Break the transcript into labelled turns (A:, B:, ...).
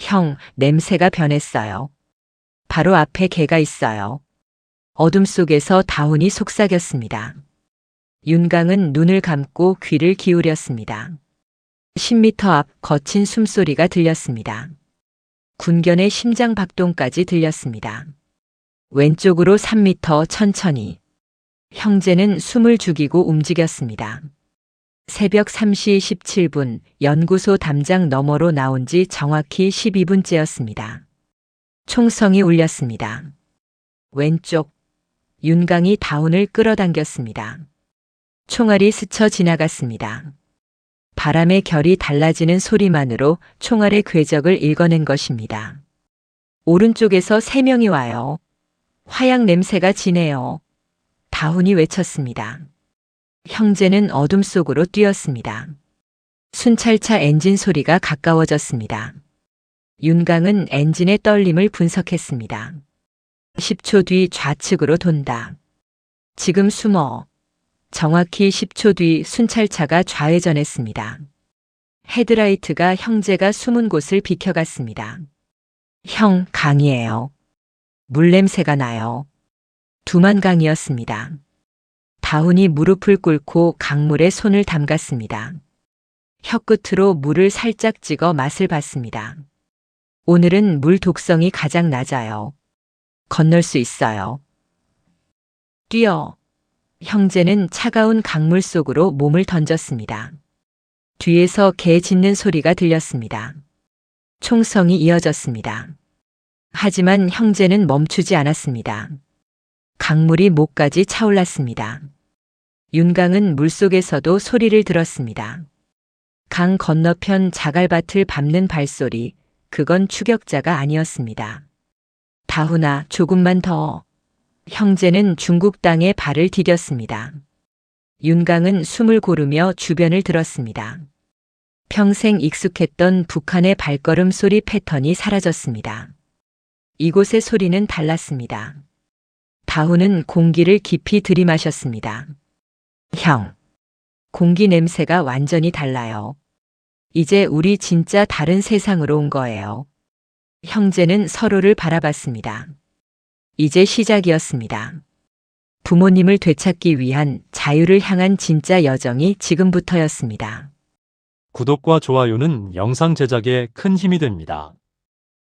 A: 형, 냄새가 변했어요. 바로 앞에 개가 있어요. 어둠 속에서 다운이 속삭였습니다. 윤강은 눈을 감고 귀를 기울였습니다. 10미터 앞 거친 숨소리가 들렸습니다. 군견의 심장 박동까지 들렸습니다. 왼쪽으로 3미터 천천히. 형제는 숨을 죽이고 움직였습니다. 새벽 3시 17분 연구소 담장 너머로 나온 지 정확히 12분째였습니다. 총성이 울렸습니다. 왼쪽 윤강이 다운을 끌어당겼습니다. 총알이 스쳐 지나갔습니다. 바람의 결이 달라지는 소리만으로 총알의 궤적을 읽어낸 것입니다. 오른쪽에서 세 명이 와요. 화약 냄새가 지네요. 다운이 외쳤습니다. 형제는 어둠 속으로 뛰었습니다. 순찰차 엔진 소리가 가까워졌습니다. 윤강은 엔진의 떨림을 분석했습니다. 10초 뒤 좌측으로 돈다. 지금 숨어. 정확히 10초 뒤 순찰차가 좌회전했습니다. 헤드라이트가 형제가 숨은 곳을 비켜갔습니다. 형, 강이에요. 물냄새가 나요. 두만강이었습니다. 다운이 무릎을 꿇고 강물에 손을 담갔습니다. 혀끝으로 물을 살짝 찍어 맛을 봤습니다. 오늘은 물 독성이 가장 낮아요. 건널 수 있어요. 뛰어. 형제는 차가운 강물 속으로 몸을 던졌습니다. 뒤에서 개 짖는 소리가 들렸습니다. 총성이 이어졌습니다. 하지만 형제는 멈추지 않았습니다. 강물이 목까지 차올랐습니다. 윤강은 물속에서도 소리를 들었습니다. 강 건너편 자갈밭을 밟는 발소리, 그건 추격자가 아니었습니다. 다훈아, 조금만 더. 형제는 중국 땅에 발을 디뎠습니다. 윤강은 숨을 고르며 주변을 들었습니다. 평생 익숙했던 북한의 발걸음 소리 패턴이 사라졌습니다. 이곳의 소리는 달랐습니다. 다훈은 공기를 깊이 들이마셨습니다. 형. 공기 냄새가 완전히 달라요. 이제 우리 진짜 다른 세상으로 온 거예요. 형제는 서로를 바라봤습니다. 이제 시작이었습니다. 부모님을 되찾기 위한 자유를 향한 진짜 여정이 지금부터였습니다.
B: 구독과 좋아요는 영상 제작에 큰 힘이 됩니다.